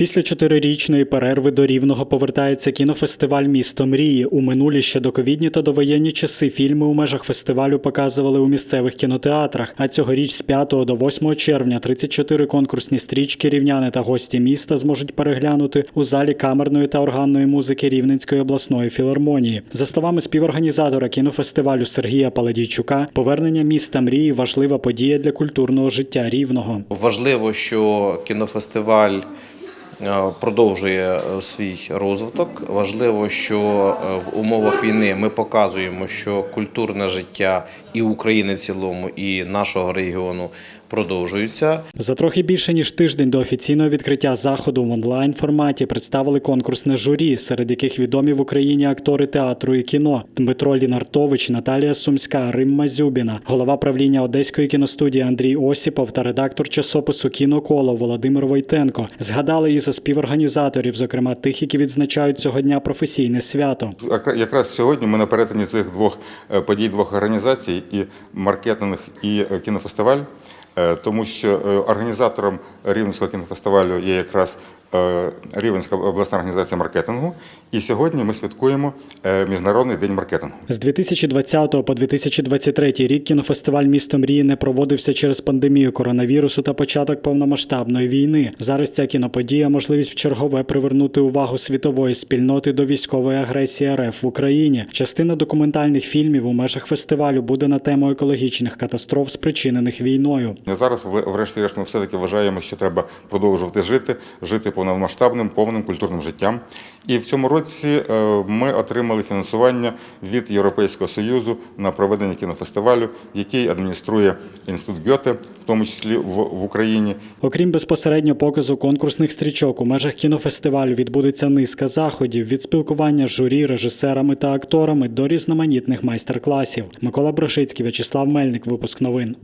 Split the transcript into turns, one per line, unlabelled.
Після чотирирічної перерви до Рівного повертається кінофестиваль Місто мрії. У минулі ще доковідні та довоєнні часи фільми у межах фестивалю показували у місцевих кінотеатрах. А цьогоріч з 5 до 8 червня 34 конкурсні стрічки рівняни та гості міста зможуть переглянути у залі камерної та органної музики Рівненської обласної філармонії. За словами співорганізатора кінофестивалю Сергія Паладійчука, повернення міста мрії важлива подія для культурного життя рівного.
Важливо, що кінофестиваль продовжує е, свій розвиток. Важливо, що е, в умовах війни ми показуємо, що культурне життя і України в цілому, і нашого регіону продовжуються.
За трохи більше ніж тиждень до офіційного відкриття заходу в онлайн форматі представили конкурсне журі, серед яких відомі в Україні актори театру і кіно Дмитро Лінартович, Наталія Сумська, Римма Зюбіна, голова правління Одеської кіностудії Андрій Осіпов та редактор часопису Кіноколо Володимир Войтенко згадали і за співорганізаторів, зокрема тих, які відзначають цього дня професійне свято.
Якраз сьогодні ми на перетині цих двох е, подій, двох організацій, і маркетинг, і е, кінофестиваль, тому що е, організатором Рівненського кінофестивалю є якраз е, Рівненська обласна організація маркетингу. І сьогодні ми святкуємо е, Міжнародний день маркетингу.
З 2020 по 2023 рік кінофестиваль Місто мрії не проводився через пандемію коронавірусу та початок повномасштабної війни. Зараз ця кіноподія можливість вчергове привернути увагу світової спільноти до військової агресії РФ в Україні. Частина документальних фільмів у межах фестивалю буде на тему екологічних катастроф, спричинених війною.
Зараз, врешті-решт, ми все-таки вважаємо, що треба продовжувати жити, жити повномасштабним, повним культурним життям. І в цьому році е, ми отримали фінансування від Європейського Союзу на проведення кінофестивалю, який адмініструє інститут Гьоте, в тому числі в Україні.
Окрім безпосередньо показу конкурсних стрічок, у межах кінофестивалю відбудеться низка заходів від спілкування з журі, режисерами та акторами до різноманітних майстер-класів. Микола Брошицький, В'ячеслав Мельник, випуск новин.